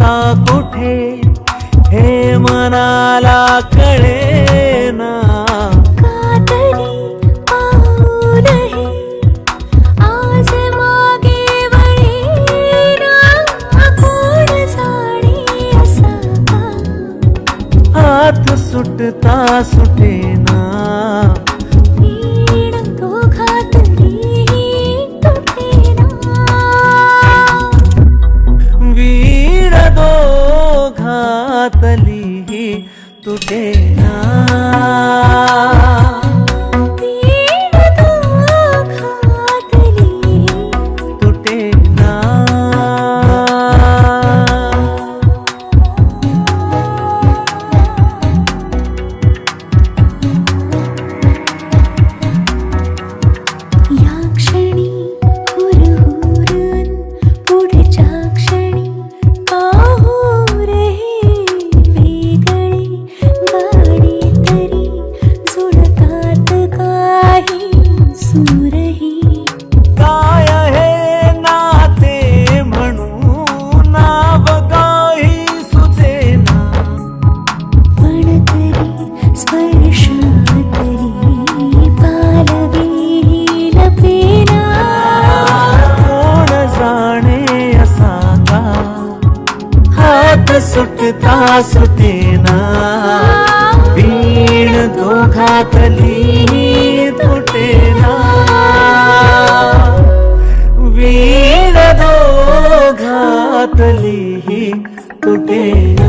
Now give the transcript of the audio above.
आता कुठे? हे मनाला कळेना. कातरी पाऊल हे आज मागे वळेना. कोण जाणे असा का? हात सुटता सुटेना. today सूरही काय हे नाते म्हणून? नाव काही सुचेना पण तरी स्पर्श तरी पालवी लपेना कोण जाणे असा का? हात सुटता सुटेना वीण दोघातली वीण ही तुटेना